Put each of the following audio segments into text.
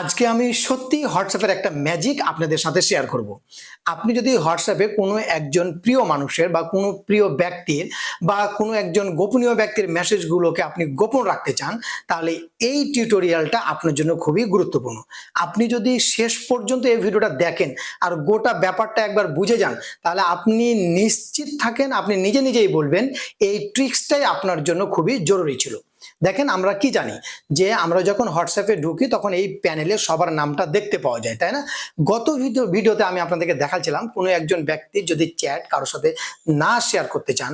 আজকে আমি সত্যি হোয়াটসঅ্যাপের একটা ম্যাজিক আপনাদের সাথে শেয়ার করব। আপনি যদি হোয়াটসঅ্যাপে কোনো একজন প্রিয় মানুষের বা কোনো প্রিয় ব্যক্তির বা কোনো একজন গোপনীয় ব্যক্তির মেসেজগুলোকে আপনি গোপন রাখতে চান, তাহলে এই টিউটোরিয়ালটা আপনার জন্য খুবই গুরুত্বপূর্ণ। আপনি যদি শেষ পর্যন্ত এই ভিডিওটা দেখেন আর গোটা ব্যাপারটা একবার বুঝে যান, তাহলে আপনি নিশ্চিত থাকেন, আপনি নিজে নিজেই বলবেন, এই ট্রিক্সটাই আপনার জন্য খুবই জরুরি ছিল। দেখেন আমরা কি জানি? যে আমরা যখন হোয়াটসঅ্যাপে ঢুকি তখন এই প্যানেলে সবার নামটা দেখতে পাওয়া যায়, তাই না? গত ভিডিও, ভিডিওতে আমি আপনাদেরকে দেখাচ্ছিলাম কোনো একজন ব্যক্তি যদি চ্যাট কারোর সাথে না শেয়ার করতে চান,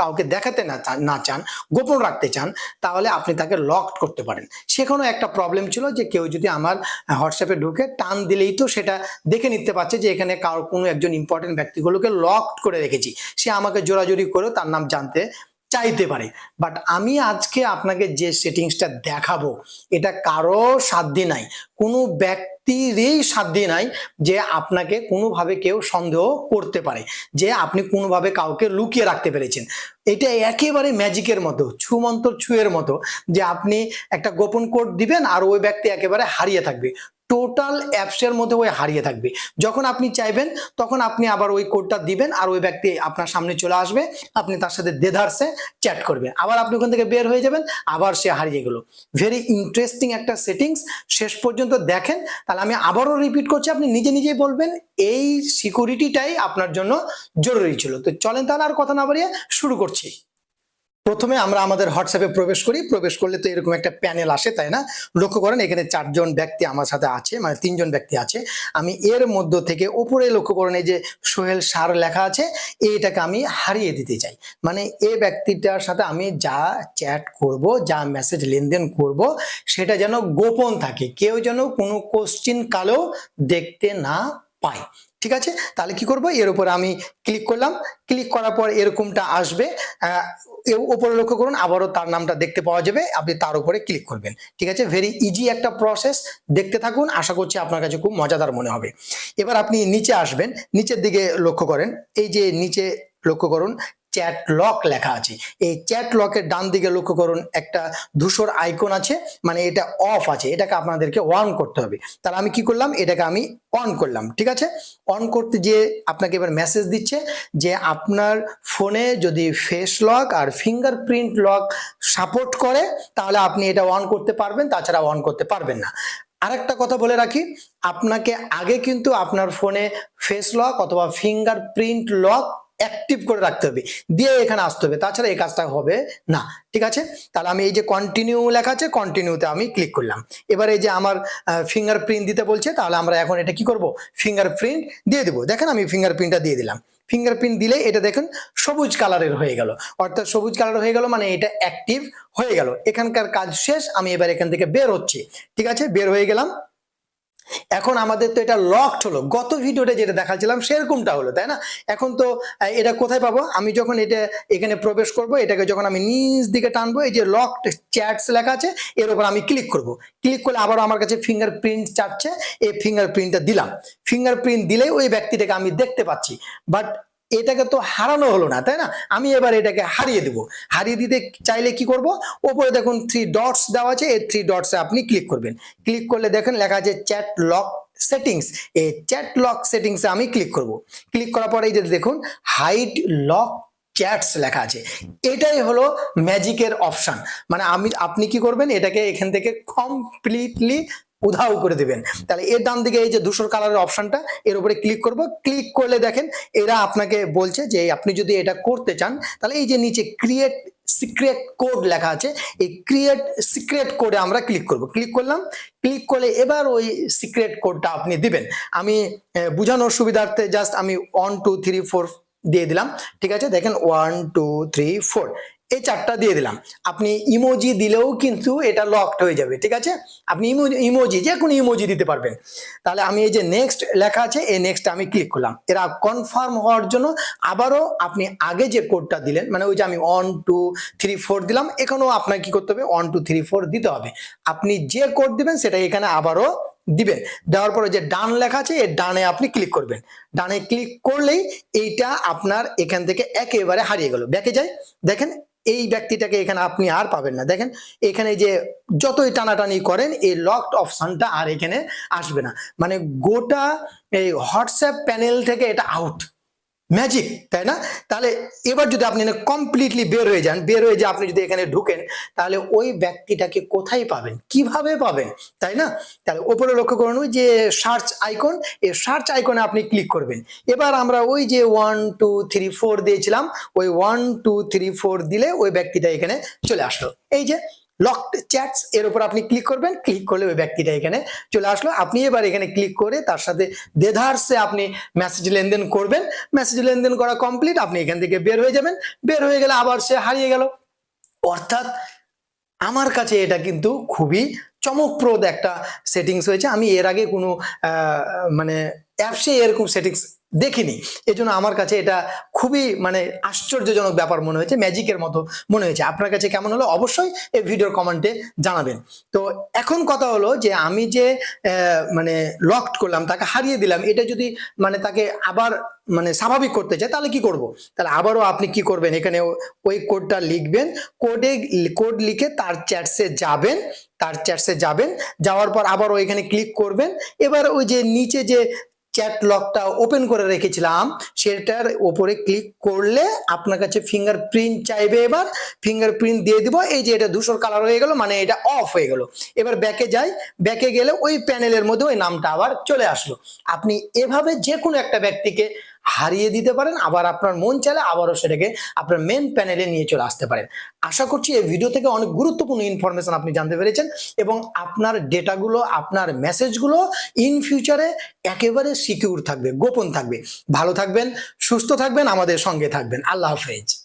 কাউকে দেখাতে না চান না চান, গোপন রাখতে চান, তাহলে আপনি তাকে লক করতে পারেন। সেখানেও একটা প্রবলেম ছিল যে কেউ যদি আমার হোয়াটসঅ্যাপে ঢুকে টান দিলেই তো সেটা দেখে নিতে পারছে যে এখানে কারও কোনো একজন ইম্পর্টেন্ট ব্যক্তিগুলোকে লক করে রেখেছি। সে আমাকে জোরাজোরি করেও তার নাম জানতে চাইতে পারে। বাট আমি আজকে আপনাকে যে সেটিংসটা দেখাবো, এটা কারও সাধ্যি নাই। কোনো ব্যক্তিরই সাধ্যি নাই যে আপনাকে কোনোভাবে কেউ সন্দেহ করতে পারে, যে আপনি কোনোভাবে কাউকে লুকিয়ে রাখতে পেরেছেন। এটা একেবারে ম্যাজিকের মতো, ছুমন্তর ছুঁয়ের মতো যে আপনি একটা গোপন কোড দিবেন আর ওই ব্যক্তি একেবারে হারিয়ে থাকবে। টোটাল অ্যাপসের মধ্যে ওই হারিয়ে থাকবে। যখন আপনি চাইবেন, তখন আপনি আবার ওই কোডটা দিবেন আর ওই ব্যক্তি আপনার সামনে চলে আসবে, আপনি তার সাথে দেধারসে চ্যাট করবেন। আবার আপনি ওখান থেকে বের হয়ে যাবেন, আবার সে হারিয়ে গেল। ভেরি ইন্টারেস্টিং একটা সেটিংস শেষ পর্যন্ত দেখেন, তাহলে আমি আবারও রিপিট করছি, আপনি নিজে নিজেই বলবেন, এই সিকিউরিটিটাই আপনার জন্য জরুরি ছিল। তো চলেন তাহলে আর কথা না বাড়িয়ে শুরু করছি। প্রথমে আমরা আমাদের হোয়াটসঅ্যাপে প্রবেশ করি, প্রবেশ করলে তো এরকম একটা প্যানেল আসে, তাই না? লক্ষ্য করেন, এখানে চারজন ব্যক্তি আমার সাথে আছে মানে তিনজন ব্যক্তি আছে। আমি এর মধ্য থেকে ওপরে লক্ষ্য করেন, এই যে সোহেল সার লেখা আছে, এইটাকে আমি হারিয়ে দিতে চাই। মানে এ ব্যক্তিটার সাথে আমি যা চ্যাট করব, যা মেসেজ লেনদেন করব, সেটা যেন গোপন থাকে। কেউ যেন কোনো কোশ্চিন কালেও দেখতে না পায় ঠিক আছে? তাহলে কি করব? এর উপর আমি ক্লিক করলাম। ক্লিক করার পর এরকমটা আসবে। ওপরে লক্ষ্য করুন, আবারও তার নামটা দেখতে পাওয়া যাবে। আপনি তার উপরে ক্লিক করবেন। ঠিক আছে? ভেরি ইজি একটা প্রসেস দেখতে থাকুন। আশা করছি আপনার কাছে খুব মজাদার মনে হবে। এবার আপনি নিচে আসবেন। নিচের দিকে লক্ষ্য করেন। এই যে নিচে লক্ষ্য করুন। চ্যাট লক লেখা আছে। এই চ্যাট লকের ডান দিকে লক্ষ্য করুন, একটা ধূসর আইকন আছে মানে এটা অফ আছে, এটাকে আপনাদেরকে অন করতে হবে। তাহলে আমি কি করলাম? এটাকে আমি অন করলাম, ঠিক আছে? অন করতে যে আপনাকে এবার মেসেজ দিচ্ছে যে আপনার ফোনে যদি ফেস লক আর ফিঙ্গারপ্রিন্ট লক সাপোর্ট করে, তাহলে আপনি এটা অন করতে পারবেন, তাছাড়া অন করতে পারবেন না। আরেকটা কথা বলে রাখি, আপনাকে আগে কিন্তু আপনার ফোনে ফেস লক অথবা ফিঙ্গারপ্রিন্ট লক অ্যাক্টিভ করে রাখতে হবে। দিয়ে এখানে আসতে হবে। তাছাড়া এই কাজটা হবে না। ঠিক আছে? তাহলে আমি এই যে কন্টিনিউ লেখা আছে কন্টিনিউতে আমি ক্লিক করলাম। এবার এই যে আমার ফিঙ্গার প্রিন্ট দিতে বলছে, তাহলে আমরা এখন এটা কি করব? ফিঙ্গার প্রিন্ট দিয়ে দেবো। দেখেন আমি ফিঙ্গারপ্রিন্টটা দিয়ে দিলাম। ফিঙ্গারপ্রিন্ট দিলে এটা দেখুন সবুজ কালারের হয়ে গেল। অর্থাৎ সবুজ কালার হয়ে গেল মানে এটা অ্যাক্টিভ হয়ে গেল। এখানকার কাজ শেষ, আমি এবার এখান থেকে বের হচ্ছি। ঠিক আছে? বের হয়ে গেলাম। এখন আমাদের তো এটা লকড হলো। গত ভিডিওটা যেটা দেখাচ্ছিলাম সেরকমটা হলো, তাই না? এখন তো এটা কোথায় পাবো? আমি যখন এটা এখানে প্রবেশ করব, এটাকে যখন আমি নিচ দিকে টানবো, এই যে লকড চ্যাটস লেখা আছে, এর উপর আমি ক্লিক করব। ক্লিক করলে আবার আমার কাছে ফিঙ্গার প্রিন্ট চাচ্ছে এই ফিঙ্গার প্রিন্টটা দিলাম। ফিঙ্গার প্রিন্ট দিলেই ওই ব্যক্তিটাকে আমি দেখতে পাচ্ছি। বাট এটাকে তো হারানো হলো না, তাই না? আমি এবার এটাকে হারিয়ে দেব। হারিয়ে দিতে চাইলে কি করব? ওপরে দেখুন থ্রি ডটস দেওয়া আছে, এই থ্রি ডটসে আপনি ক্লিক করবেন। ক্লিক করলে দেখেন লেখা আছে চ্যাট লক সেটিংস এই চ্যাট লক সেটিংসে আমি ক্লিক করব। ক্লিক করার পরে এই যে দেখুন হাইড লক চ্যাটস লেখা আছে। এটাই হলো ম্যাজিকের অপশান মানে আমি, আপনি কি করবেন? এটাকে এখান থেকে কমপ্লিটলি উধাও করে দিবেন। তাহলে এর ডান দিকে এই যে ধূসর কালারের অপশনটা এর উপরে ক্লিক করব। ক্লিক করলে দেখেন এরা আপনাকে বলছে যে আপনি যদি এটা করতে চান, তাহলে এই যে নিচে ক্রিয়েট সিক্রেট কোড লেখা আছে, এই ক্রিয়েট সিক্রেট কোডে আমরা ক্লিক করব। ক্লিক করলাম ক্লিক করলে এবার ওই সিক্রেট কোডটা আপনি দিবেন। আমি বোঝানোর সুবিধার্থে জাস্ট আমি ওয়ান টু থ্রি ফোর দিয়ে দিলাম। ঠিক আছে? দেখেন ওয়ান টু থ্রি ফোর এই চারটা দিয়ে দিলাম। আপনি ইমোজি দিলেও কিন্তু এটা লকড হয়ে যাবে, ঠিক আছে? আপনি ইমোজি ইমোজি যে কোনো ইমোজি দিতে পারবেন। তাহলে আমি এই যে নেক্সট লেখা আছে, এই নেক্সট আমি ক্লিক করলাম। এরা কনফার্ম হওয়ার জন্য আবারও আপনি আগে যে কোডটা দিলেন মানে ওই যে আমি ওয়ান টু থ্রি ফোর দিলাম, এখানেও আপনাকে কি করতে হবে? ওয়ান টু থ্রি ফোর দিতে হবে। আপনি যে কোড দিবেন, সেটা এখানে আবারও দিবেন। দেওয়ার পরে যে ডান লেখা আছে এর ডানে আপনি ক্লিক করবেন। ডানে ক্লিক করলেই এইটা আপনার এখান থেকে একেবারে হারিয়ে গেল। ব্যাকে যাই দেখেন এই ব্যক্তিটাকে এখানে আপনি আর পাবেন না। দেখেন, এখানে যে যতই টানাটানি করেন, এই লকড অপশনটা আর এখানে আসবে না। মানে গোটা এই হোয়াটসঅ্যাপ প্যানেল থেকে এটা আউট ম্যাজিক তাই না? তাহলে এবার যদি আপনি কমপ্লিটলি বের হয়ে যান, বের হয়ে যে আপনি যদি এখানে ঢুকেন, তাহলে ওই ব্যক্তিটাকে কোথায় পাবেন? কীভাবে পাবেন? তাই না? তাহলে ওপরে লক্ষ্য করুন ওই যে সার্চ আইকন এই সার্চ আইকনে আপনি ক্লিক করবেন। এবার আমরা ওই যে ওয়ান টু থ্রি ফোর দিয়েছিলাম, ওই ওয়ান টু থ্রি ফোর দিলে ওই ব্যক্তিটা এখানে চলে আসলো। এই যে লকড চ্যাটস এর উপর আপনি ক্লিক করবেন ক্লিক করলে ওই ব্যক্তিটা এখানে চলে আসলো। আপনি এবার এখানে ক্লিক করে তার সাথে দেধারসে আপনি মেসেজ লেনদেন করবেন। মেসেজ লেনদেন করা কমপ্লিট আপনি এখান থেকে বের হয়ে যাবেন। বের হয়ে গেলে আবার সে হারিয়ে গেল। অর্থাৎ আমার কাছে এটা কিন্তু খুবই চমকপ্রদ একটা সেটিংস হয়েছে। আমি এর আগে কোনো মানে অ্যাপসে এরকম সেটিংস দেখিনি। এজন্য আমার কাছে এটা খুবই মানে আশ্চর্যজনক ব্যাপার মনে হয়েছে, ম্যাজিকের মতো মনে হয়েছে। আপনার কাছে কেমন হলো? অবশ্যই এই ভিডিওর কমেন্টে জানাবেন। তো এখন কথা হলো যে আমি যে মানে লকড করলাম, তাকে হারিয়ে দিলাম, এটা যদি মানে তাকে আবার মানে স্বাভাবিক করতে চায়, তাহলে কি করব? তাহলে আবারও আপনি কি করবেন? এখানে ওই কোডটা লিখবেন। কোডে কোড লিখে তার চ্যাটসে যাবেন, তার চ্যাটসে যাবেন, যাওয়ার পর আবার এখানে ক্লিক করবেন। এবার ওই যে নিচে যে চ্যাট লকটা ওপেন করে রেখেছিলাম, সেটার ওপরে ক্লিক করলে আপনার কাছে ফিঙ্গার প্রিন্ট চাইবে এবার ফিঙ্গার প্রিন্ট দিয়ে দিব, এই যে এটা ধূসর কালার হয়ে গেল মানে এটা অফ হয়ে গেল। এবার ব্যাকে যাই ব্যাকে গেলে ওই প্যানেলের মধ্যে ওই নামটা আবার চলে আসলো। আপনি এভাবে যে কোনো একটা ব্যক্তিকে হারিয়ে দিতে পারেন, আবার আপনার মন চালে আবারও সেটাকে আপনার মেন প্যানেলে নিয়ে চলে আসতে পারেন। আশা করছি এই ভিডিও থেকে অনেক গুরুত্বপূর্ণ ইনফরমেশন আপনি জানতে পেরেছেন এবং আপনার ডেটাগুলো আপনার মেসেজগুলো ইন ফিউচারে একেবারে সিকিউর থাকবে, গোপন থাকবে। ভালো থাকবেন, সুস্থ থাকবেন, আমাদের সঙ্গে থাকবেন। আল্লাহ হাফেজ।